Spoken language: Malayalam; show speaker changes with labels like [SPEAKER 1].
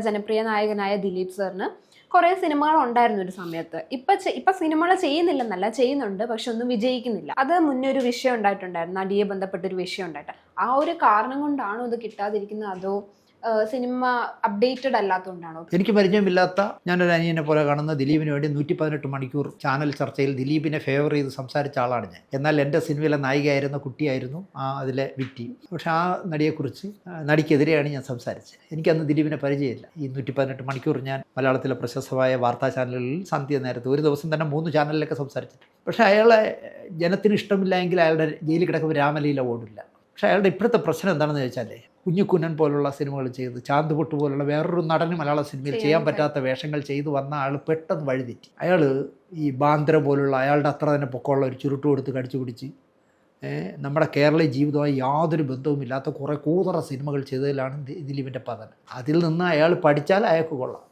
[SPEAKER 1] ജനപ്രിയ നായകനായ ദിലീപ് സാറിന് കുറേ സിനിമകൾ ഉണ്ടായിരുന്നു ഒരു സമയത്ത്. ഇപ്പൊ ഇപ്പൊ സിനിമകൾ ചെയ്യുന്നില്ലെന്നല്ല ചെയ്യുന്നുണ്ട് പക്ഷെ ഒന്നും വിജയിക്കുന്നില്ല. അത് മുന്നേ ഒരു വിഷയം ഉണ്ടായിട്ടുണ്ടായിരുന്നു നടിയെ ബന്ധപ്പെട്ട ഒരു വിഷയം ഉണ്ടായിട്ട്. ആ ഒരു കാരണം കൊണ്ടാണോ ഇത് കിട്ടാതിരിക്കുന്നത്? അതോ സിനിമ അപ്ഡേറ്റഡ് അല്ലാത്തതുകൊണ്ടാണോ
[SPEAKER 2] എനിക്ക് പരിചയമില്ലാത്ത ഞാനൊരു അനിയനെ പോലെ കാണുന്ന ദിലീപിന് വേണ്ടി നൂറ്റി പതിനെട്ട് മണിക്കൂർ ചാനൽ ചർച്ചയിൽ ദിലീപിനെ ഫേവർ ചെയ്ത് സംസാരിച്ച ആളാണ് ഞാൻ. എന്നാൽ എന്റെ സിനിമയിലെ നായികയായിരുന്ന കുട്ടിയായിരുന്നു ആ അതിലെ വിറ്റി പക്ഷെ ആ നടിയെക്കുറിച്ച് നടിക്കെതിരെയാണ് ഞാൻ സംസാരിച്ചത്. എനിക്കന്ന് ദിലീപിനെ പരിചയമില്ല. ഈ നൂറ്റി പതിനെട്ട് മണിക്കൂർ ഞാൻ മലയാളത്തിലെ പ്രശസ്തമായ വാർത്താ ചാനലുകളിൽ സന്ധ്യ നേരത്തെ ഒരു ദിവസം തന്നെ മൂന്ന് ചാനലിലൊക്കെ സംസാരിച്ചിട്ടുണ്ട്. പക്ഷേ അയാളെ ജനത്തിന് ഇഷ്ടമില്ല എങ്കിൽ അയാളുടെ ജയിലിൽ കിടക്കുമ്പോൾ രാമലീല ഓടില്ല പക്ഷേ അയാളുടെ ഇപ്പോഴത്തെ പ്രശ്നം എന്താണെന്ന് ചോദിച്ചാൽ കുഞ്ഞുകുന്നൻ പോലുള്ള സിനിമകൾ ചെയ്ത് ചാന്ത് പൊട്ട് പോലുള്ള വേറൊരു നടന് മലയാള സിനിമയിൽ
[SPEAKER 1] ചെയ്യാൻ
[SPEAKER 2] പറ്റാത്ത വേഷങ്ങൾ ചെയ്തു വന്ന ആൾ പെട്ടെന്ന് വഴിതെറ്റി അയാൾ ഈ ബാന്ദ്ര പോലുള്ള അയാളുടെ അത്ര തന്നെ പൊക്കമുള്ള ഒരു ചുരുട്ട് കൊടുത്ത് കടിച്ചു പിടിച്ച് നമ്മുടെ കേരള ജീവിതവുമായി യാതൊരു ബന്ധവുമില്ലാത്ത കുറേ കൂതറ സിനിമകൾ ചെയ്തതിലാണ് ദിലീപിന്റെ പതനം. അതിൽ നിന്ന് അയാൾ പഠിച്ചാൽ അയാൾക്ക് കൊള്ളാം.